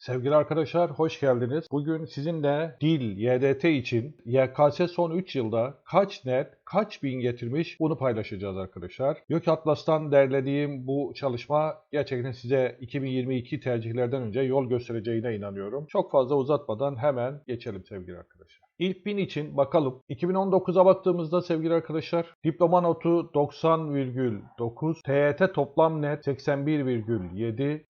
Sevgili arkadaşlar hoş geldiniz. Bugün sizinle dil, YDT için YKS son 3 yılda kaç net, kaç bin getirmiş bunu paylaşacağız arkadaşlar. Yok Atlas'tan derlediğim bu çalışma gerçekten size 2022 tercihlerden önce yol göstereceğine inanıyorum. Çok fazla uzatmadan hemen geçelim sevgili arkadaşlar. İlk bin için bakalım. 2019'a baktığımızda sevgili arkadaşlar diploma notu 90,9, TYT toplam net 81,7,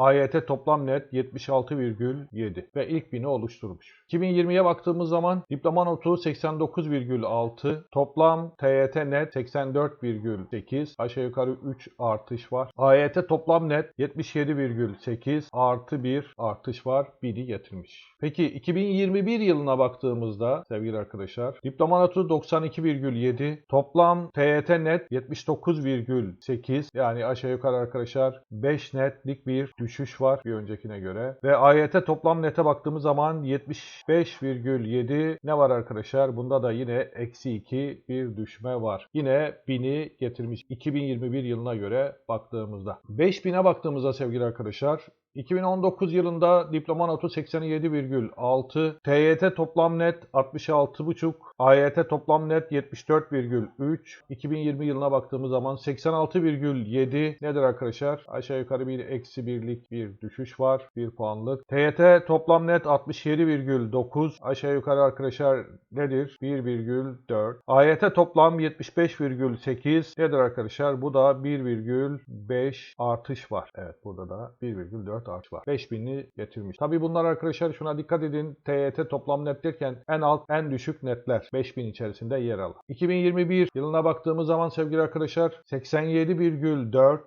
AYT toplam net 76,7 ve ilk bini oluşturmuş. 2020'ye baktığımız zaman diploma notu 89,6, toplam TYT net 84,8, aşağı yukarı 3 artış var. AYT toplam net 77,8 artı 1 artış var. Bini getirmiş. Peki 2021 yılına baktığımızda sevgili arkadaşlar diploma notu 92,7, toplam TYT net 79,8 yani aşağı yukarı arkadaşlar 5 netlik bir düşüş var bir öncekine göre. Ve AYT toplam nete baktığımız zaman 75,7 ne var arkadaşlar? Bunda da yine eksi 2 bir düşme var. Yine 1000'i getirmiş 2021 yılına göre baktığımızda. 5000'e baktığımızda sevgili arkadaşlar 2019 yılında diploma notu 87,6, TYT toplam net 66,5, AYT toplam net 74,3, 2020 yılına baktığımız zaman 86,7 nedir arkadaşlar? Aşağı yukarı bir eksi birlik bir düşüş var, bir puanlık. TYT toplam net 67,9, aşağı yukarı arkadaşlar nedir? 1,4. AYT toplam 75,8 nedir arkadaşlar? Bu da 1,5 artış var. Evet burada da 1,4 artış var. 5000'i getirmiş. Tabi bunlar arkadaşlar şuna dikkat edin. TYT toplam net derken en alt en düşük netler 5000 içerisinde yer alır. 2021 yılına baktığımız zaman sevgili arkadaşlar 87,4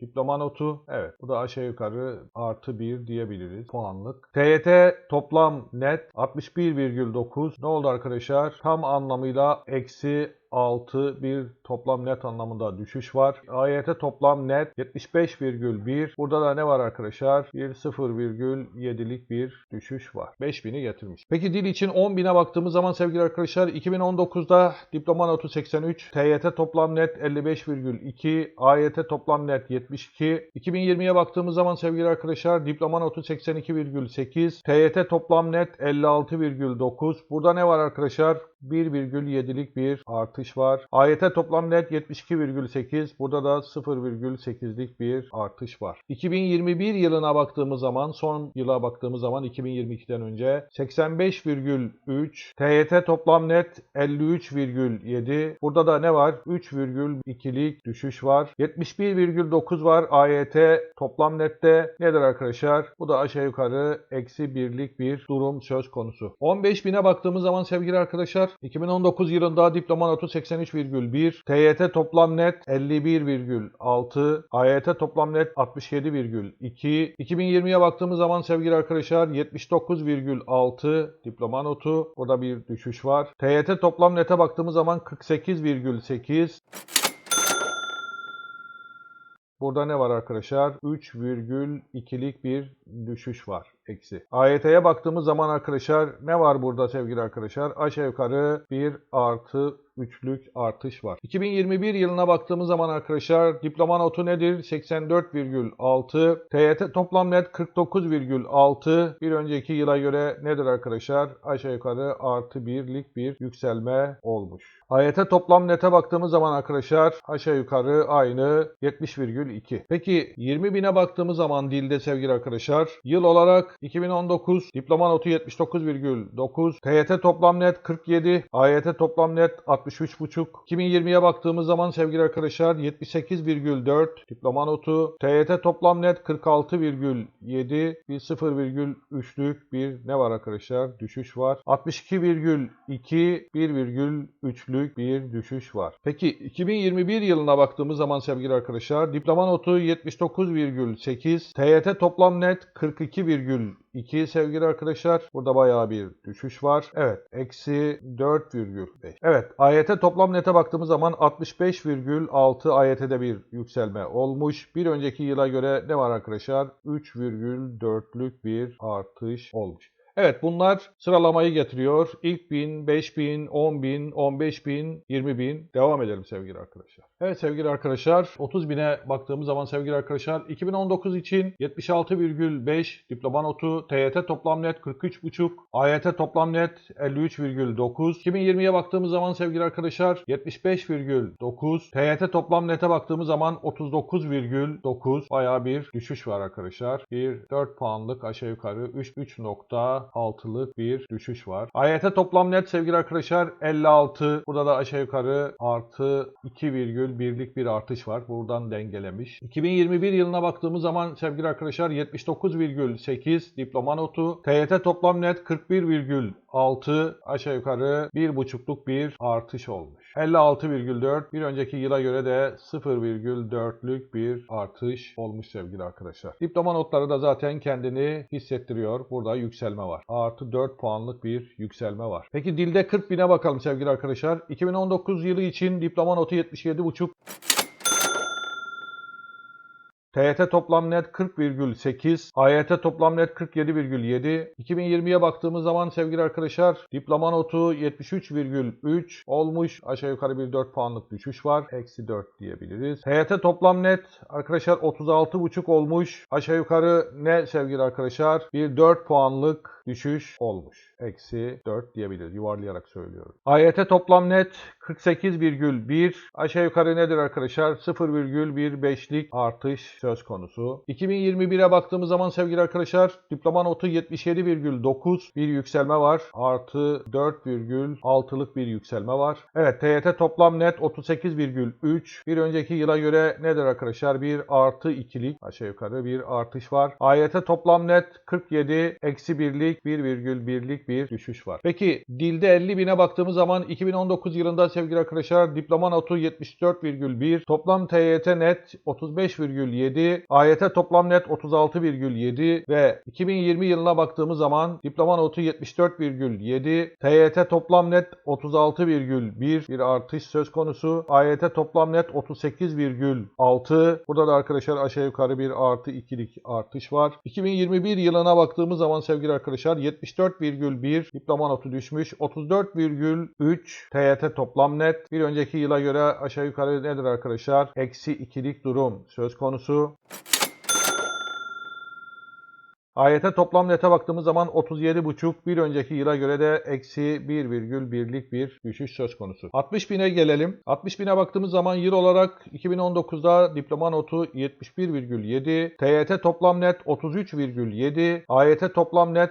Diploma notu evet bu da aşağı yukarı artı 1 diyebiliriz puanlık. TYT toplam net 61,9 ne oldu arkadaşlar? Tam anlamıyla eksi 6 bir toplam net anlamında düşüş var. AYT toplam net 75,1. Burada da ne var arkadaşlar? Bir 0,7'lik bir düşüş var. 5000'i getirmiş. Peki dil için 10.000'e baktığımız zaman sevgili arkadaşlar 2019'da diploma notu 83, TYT toplam net 55,2, AYT toplam net 72. 2020'ye baktığımız zaman sevgili arkadaşlar diploma notu 82,8, TYT toplam net 56,9. Burada ne var arkadaşlar? 1,7'lik bir artış var. AYT toplam net 72,8. Burada da 0,8'lik bir artış var. 2021 yılına baktığımız zaman, son yıla baktığımız zaman 2022'den önce 85,3. TYT toplam net 53,7. Burada da ne var? 3,2'lik düşüş var. 71,9 var AYT toplam nette. Nedir arkadaşlar? Bu da aşağı yukarı eksi birlik bir durum söz konusu. 15.000'e baktığımız zaman sevgili arkadaşlar 2019 yılında diploma notu 83,1, TYT toplam net 51,6, AYT toplam net 67,2. 2020'ye baktığımız zaman sevgili arkadaşlar 79,6 diploma notu. Burada bir düşüş var. TYT toplam nete baktığımız zaman 48,8. Burada ne var arkadaşlar? 3,2'lik bir düşüş var. Eksi. AYT'ye baktığımız zaman arkadaşlar ne var burada sevgili arkadaşlar? Aşağı yukarı 1 artı 3'lük artış var. 2021 yılına baktığımız zaman arkadaşlar diploma notu nedir? 84,6. TYT toplam net 49,6. Bir önceki yıla göre nedir arkadaşlar? Aşağı yukarı artı 1'lik bir yükselme olmuş. AYT toplam nete baktığımız zaman arkadaşlar aşağı yukarı aynı 70,2. Peki 20.000'e baktığımız zaman dilde sevgili arkadaşlar yıl olarak 2019 diploma notu 79,9. TYT toplam net 47. AYT toplam net 63,5. 2020'ye baktığımız zaman sevgili arkadaşlar 78,4 diploma notu. TYT toplam net 46,7. Bir 0,3'lük bir ne var arkadaşlar? Düşüş var. 62,2 1,3'lük bir düşüş var. Peki 2021 yılına baktığımız zaman sevgili arkadaşlar diploma notu 79,8. TYT toplam net 42,2 sevgili arkadaşlar. Burada bayağı bir düşüş var. Evet. Eksi 4,5. Evet. AYT toplam nete baktığımız zaman 65,6 AYT'de bir yükselme olmuş. Bir önceki yıla göre ne var arkadaşlar? 3,4'lük bir artış olmuş. Evet bunlar sıralamayı getiriyor. İlk 1000, 5000, 10000, 15000, 20000 devam edelim sevgili arkadaşlar. Evet sevgili arkadaşlar 30 bine baktığımız zaman sevgili arkadaşlar 2019 için 76,5 diploma notu, TYT toplam net 43,5, AYT toplam net 53,9. 2020'ye baktığımız zaman sevgili arkadaşlar 75,9. TYT toplam nete baktığımız zaman 39,9. Bayağı bir düşüş var arkadaşlar. Bir 4 puanlık aşağı yukarı 3 3.6'lık bir düşüş var. AYT toplam net sevgili arkadaşlar 56. Burada da aşağı yukarı artı 2,1'lik bir artış var. Buradan dengelemiş. 2021 yılına baktığımız zaman sevgili arkadaşlar 79,8 diploma notu. TYT toplam net 41,6 aşağı yukarı 1,5'luk bir artış olmuş. 56,4 bir önceki yıla göre de 0,4'lük bir artış olmuş sevgili arkadaşlar. Diploma notları da zaten kendini hissettiriyor. Burada yükselme var. Artı 4 puanlık bir yükselme var. Peki dilde 40 bine bakalım sevgili arkadaşlar. 2019 yılı için diploma notu 77,5. TYT toplam net 40,8, AYT toplam net 47,7. 2020'ye baktığımız zaman sevgili arkadaşlar diploma notu 73,3 olmuş. Aşağı yukarı bir 4 puanlık düşüş var. Eksi 4 diyebiliriz. TYT toplam net arkadaşlar 36,5 olmuş. Aşağı yukarı ne sevgili arkadaşlar? Bir 4 puanlık düşüş olmuş. Eksi 4 diyebiliriz. Yuvarlayarak söylüyorum. AYT toplam net 48,1 aşağı yukarı nedir arkadaşlar? 0,15'lik artış söz konusu. 2021'e baktığımız zaman sevgili arkadaşlar diploma notu 77,9 bir yükselme var. Artı 4,6'lık bir yükselme var. Evet TYT toplam net 38,3 bir önceki yıla göre nedir arkadaşlar? Bir artı 2'lik aşağı yukarı bir artış var. AYT toplam net 47 eksi 1'lik 1,1'lik bir düşüş var. Peki dilde 50 bine baktığımız zaman 2019 yılında sevgili arkadaşlar diploma notu 74,1 toplam TYT net 35,7 AYT toplam net 36,7 ve 2020 yılına baktığımız zaman diploma notu 74,7 TYT toplam net 36,1 bir artış söz konusu. AYT toplam net 38,6 burada da arkadaşlar aşağı yukarı bir artı 2'lik artış var. 2021 yılına baktığımız zaman sevgili arkadaşlar 74,1 diploma notu düşmüş. 34,3 TYT toplam net. Bir önceki yıla göre aşağı yukarı nedir arkadaşlar? Eksi 2'lik durum söz konusu. AYT toplam nete baktığımız zaman 37,5 bir önceki yıla göre de eksi 1,1'lik bir düşüş söz konusu. 60 bine gelelim. 60 bine baktığımız zaman yıl olarak 2019'da diploma notu 71,7, TYT toplam net 33,7, AYT toplam net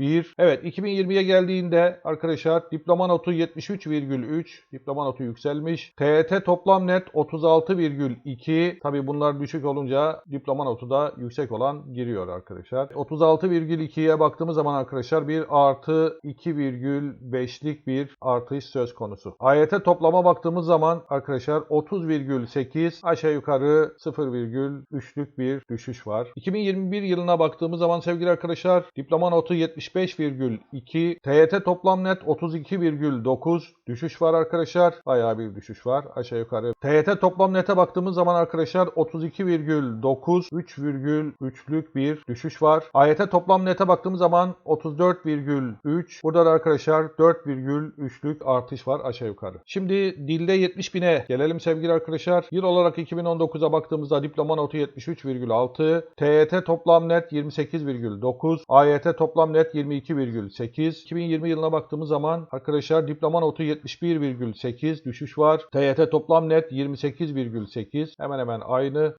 31,1. Evet 2020'ye geldiğinde arkadaşlar diploma notu 73,3, diploma notu yükselmiş. TYT toplam net 36,2. Tabi bunlar düşük olunca diploma notu da yüksek olan giriyor arkadaşlar. 36,2'ye baktığımız zaman arkadaşlar bir artı 2,5'lik bir artış söz konusu. AYT toplama baktığımız zaman arkadaşlar 30,8 aşağı yukarı 0,3'lük bir düşüş var. 2021 yılına baktığımız zaman sevgili arkadaşlar diploma notu 75,2 TYT toplam net 32,9 düşüş var arkadaşlar. Bayağı bir düşüş var aşağı yukarı. TYT toplam nete baktığımız zaman arkadaşlar 32,9 3,3'lük bir düşüş var. AYT toplam nete baktığımız zaman 34,3. Burada da arkadaşlar 4,3'lük artış var aşağı yukarı. Şimdi dilde 70 bine gelelim sevgili arkadaşlar. Yıl olarak 2019'a baktığımızda diploma notu 73,6. TYT toplam net 28,9. AYT toplam net 22,8. 2020 yılına baktığımız zaman arkadaşlar diploma notu 71,8 düşüş var. TYT toplam net 28,8. Hemen hemen aynı.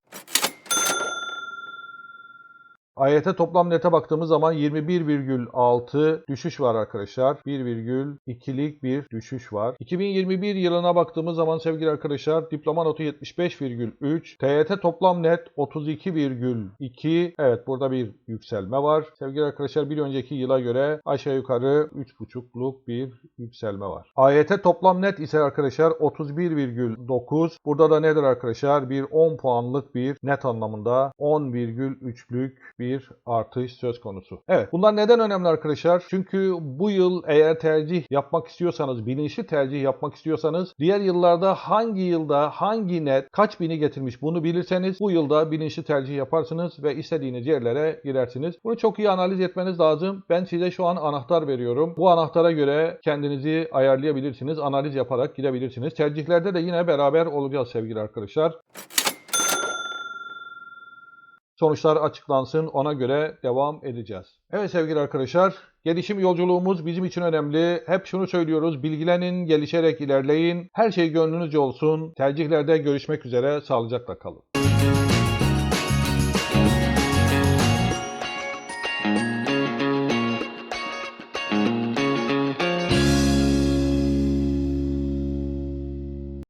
AYT toplam nete baktığımız zaman 21,6 düşüş var arkadaşlar. 1,2'lik bir düşüş var. 2021 yılına baktığımız zaman sevgili arkadaşlar diploma notu 75,3. TYT toplam net 32,2. Evet burada bir yükselme var. Sevgili arkadaşlar bir önceki yıla göre aşağı yukarı 3,5'luk bir yükselme var. AYT toplam net ise arkadaşlar 31,9. Burada da nedir arkadaşlar? Bir 10 puanlık bir net anlamında 10,3'lük bir artış söz konusu. Evet bunlar neden önemli arkadaşlar? Çünkü bu yıl eğer tercih yapmak istiyorsanız, bilinçli tercih yapmak istiyorsanız diğer yıllarda hangi yılda hangi net kaç bini getirmiş bunu bilirseniz bu yılda bilinçli tercih yaparsınız ve istediğiniz yerlere girersiniz. Bunu çok iyi analiz etmeniz lazım. Ben size şu an anahtar veriyorum. Bu anahtara göre kendinizi ayarlayabilirsiniz. Analiz yaparak gidebilirsiniz. Tercihlerde de yine beraber olacağız sevgili arkadaşlar. Sonuçlar açıklansın ona göre devam edeceğiz. Evet sevgili arkadaşlar gelişim yolculuğumuz bizim için önemli. Hep şunu söylüyoruz bilgilenin gelişerek ilerleyin. Her şey gönlünüzce olsun. Tercihlerde görüşmek üzere sağlıcakla kalın.